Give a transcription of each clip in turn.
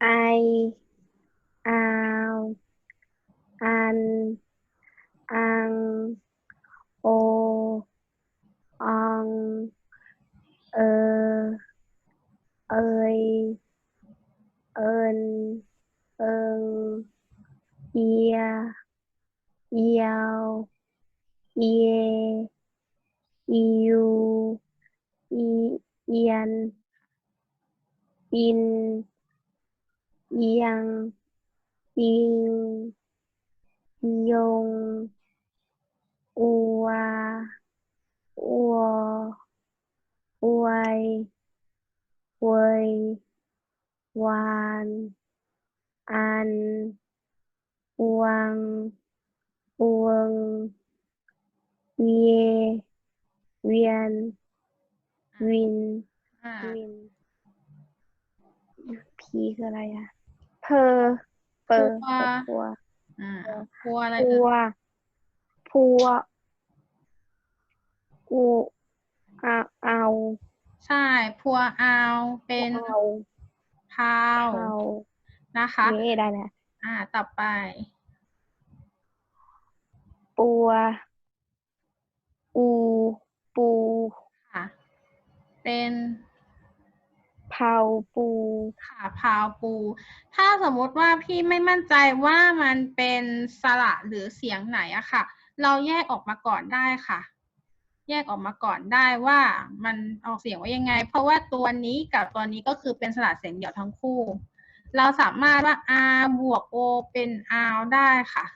ไออาวอันอังโออองเออ ยเอินเอิงยิงยงอัวอัววยวยวานอันวังวงเวียเวียนวินวินพีคืออะไรอะ เพอเปอร์พัวอ่าพัวอะไรพัเอ่วยพัวอูเอาเอาใช่พัวอาวเป็นเอาพาวเอานะคะเย่ได้แล้วอ่า ต่อไป ปัว อู ปูค่ะ เป็น เผาปูค่ะพาวปู ถ้าสมมติว่าพี่ไม่มั่นใจว่ามันเป็นสระหรือเสียงไหนอะค่ะ เราแยกออกมาก่อนได้ค่ะ แยกออกมาก่อนได้ว่ามันออกเสียงว่ายังไง เพราะว่าตัวนี้กับตัวนี้ก็คือเป็นสระเสียงเดี่ยวทั้งคู่ เราสามารถว่า r บวก o เป็น r ได้ค่ะ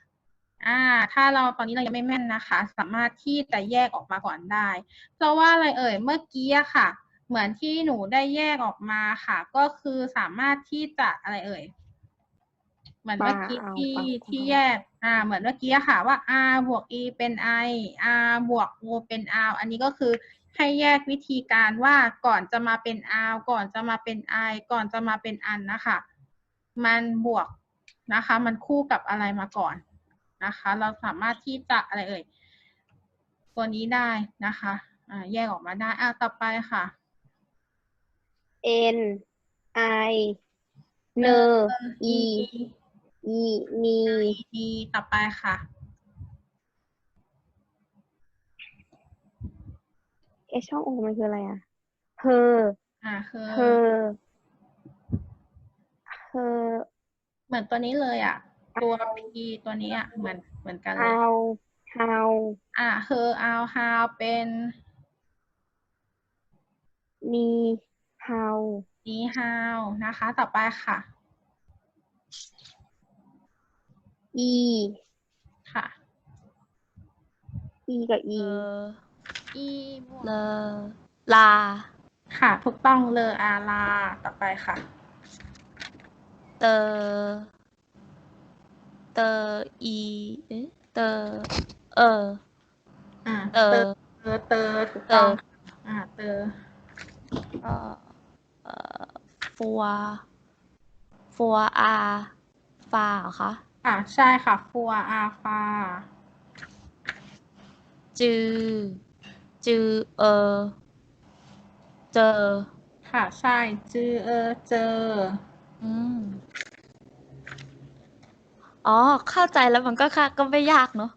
อ่า ถ้าเราตอนนี้เรายังไม่แม่นนะคะ สามารถที่จะแยกออกมาก่อนได้ เพราะว่าอะไรเอ่ยเมื่อกี้อะค่ะ เหมือนที่หนูได้แยกออกมาค่ะ ก็คือสามารถที่จะอะไรเอ่ยเหมือนเมื่อกี้ปาเอาที่ปาเอาที่แยก อ่า เหมือนเมื่อกี้อะค่ะว่า r บวก e เป็น i r บวก o เป็น r อันนี้ก็คือให้แยกวิธีการว่าก่อนจะมาเป็น r ก่อนจะมาเป็น i ก่อนจะมาเป็นอันนะคะ มันบวกนะคะ มันคู่กับอะไรมาก่อนนะคะ เราสามารถที่จะอะไรเอ่ยตัวนี้ได้นะคะ อ่า แยกออกมาได้ อ่าต่อไปค่ะ เอ็นไอเนออีอีนีดีต่อไปค่ะ เอะช่องโอมันคืออะไรอะเพออ่าคือเพอเพอเหมือนตัวนี้เลยอะ ตัว P ตัวนี้อะเหมือนเหมือนกันเลยเอาเฮาอ่าเฮอเอาฮาวเป็นนี เฮานีฮาวนะคะ ต่อไปค่ะอีค่ะอีกับเลอี E บวกเลลา ค่ะ ถูกต้องเลออาลา ต่อไปค่ะ เตอ เตออีเอ๊ะเตอ เออ อ่าเตอ เตอ เตอถูกต้อง อ่า เตอ เอ่อเอ่อ ฟัวฟัวอาฟาเหรอคะอ่าใช่ค่ะฟัวอาฟาจือ จือเออ เจอ ค่ะใช่จือเออเจอ อืมอ๋อ เข้าใจแล้วมันก็ค่ะก็ไม่ยากเนอะ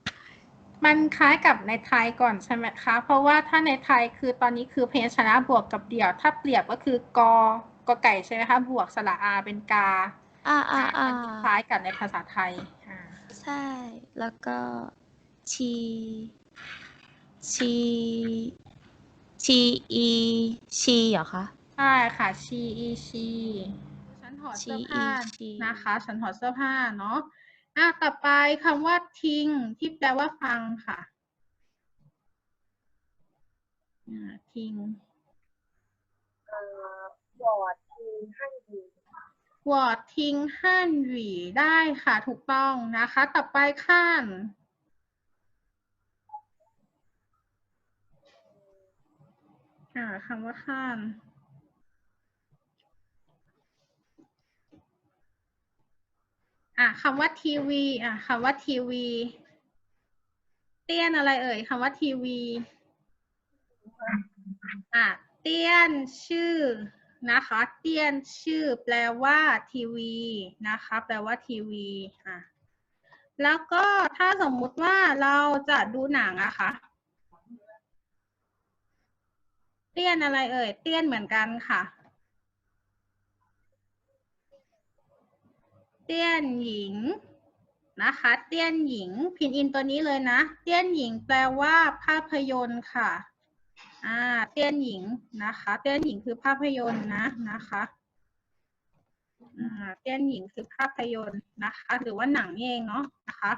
มันคล้ายกับในไทยก่อนใช่ไหมคะ เพราะว่าถ้าในไทยคือตอนนี้คือพยัญชนะบวกกับเดี่ยว ถ้าเปรียบก็คือกอ กอไก่ใช่ไหมคะ บวกสระอาเป็นกาอ่าอ่าอ่ามันจะคล้ายกับในภาษาไทยอ่าใช่ แล้วก็ชีชีชีอีชีเหรอคะใช่ค่ะชีอีชีฉันถอดเสื้อผ้าชีอีชีนะคะ ฉันถอดเสื้อผ้าเนาะอะต่อไปคำว่าทิ้งที่แปลว่าฟังค่ะอ่าทิ้ง วอดที ฮั่นดีวอร์ดทิ้งฮั่นหวีได้ค่ะถูกต้องนะคะ ต่อไปขั้นอ่าคำว่าข้านอะคำว่าทีวีอะคำว่าทีวี เตี้ยนอะไรเอ่ยคำว่าทีวี อะเตี้ยนชื่อ นะคะเตี้ยนชื่อแปลว่าทีวีนะคะแปลว่าทีวีอะแล้วก็ถ้าสมมุติว่าเราจะดูหนังอะคะเตี้ยนอะไรเอ่ย เตี้ยนเหมือนกันค่ะ เตี้ยนหญิงนะคะ เตี้ยนหญิง พินอินตัวนี้เลยนะ เตี้ยนหญิงแปลว่าภาพยนตร์ค่ะ อ่าเตี้ยนหญิงนะคะ เตี้ยนหญิงคือภาพยนตร์นะนะคะอ่าเตี้ยนหญิงคือภาพยนตร์นะคะ หรือว่าหนังเองเนาะนะคะ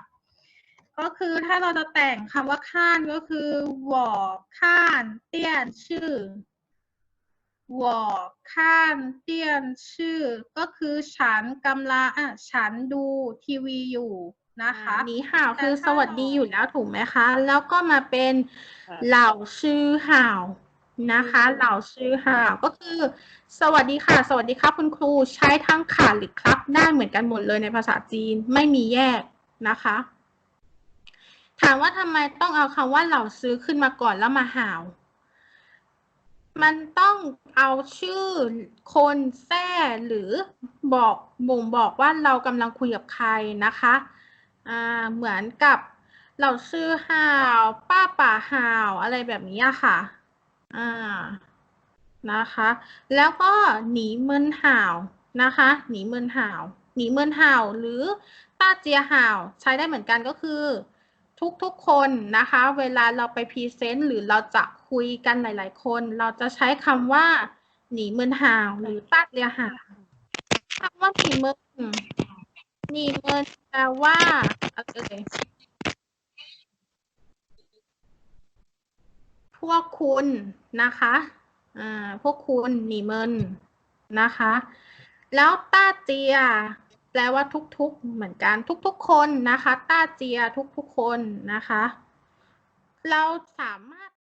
ก็คือถ้าเราจะแต่งคำว่าข้านก็คือหวอข้าน เตี้ยนชื่อหวอข้านเตี้ยนชื่อ ก็คือฉันกำลังอะฉันดูทีวีอยู่ นะคะหนีห่าวคือแต่ถ้าสวัสดีอยู่แล้วถูกไหมคะ แล้วก็มาเป็นเหล่าชื่อห่าวนะคะ เหล่าชื่อห่าวก็คือ สวัสดีค่ะ สวัสดีครับคุณครูใช้ทั้งค่ะหรือครับได้เหมือนกันหมดเลยในภาษาจีนไม่มีแยกนะคะ ถามว่าทำไมต้องเอาคำว่าเหล่าซื้อขึ้นมาก่อนแล้วมาห่าว มันต้องเอาชื่อคนแท้หรือบอกบ่งบอกว่าเรากำลังคุยกับใครนะคะ อ่าเหมือนกับเราชื่อห่าวป้าป่าห่าวอะไรแบบนี้ค่ะอ่านะคะ แล้วก็หนีเมินห่าวนะคะหนีเมินห่าวหนีเมินห่าวหรือต้าเจียห่าวใช้ได้เหมือนกันก็คือ ทุกๆคนนะคะ เวลาเราไปพรีเซนต์หรือเราจะคุยกันหลาย ๆ คน เราจะใช้คำว่าหนีเมินห่าวหรือต้าเจียห่าวคำว่าหนีเมิน หนีเมินแปลว่าอะไรเอ่ยพวกคุณนะคะอ่าพวกคุณหนีเมินนะคะ แล้วต้าเจีย แปลว่าทุกๆ เหมือนกันทุกๆ คนนะคะ ต้าเจียทุกๆ คนนะคะ เราสามารถ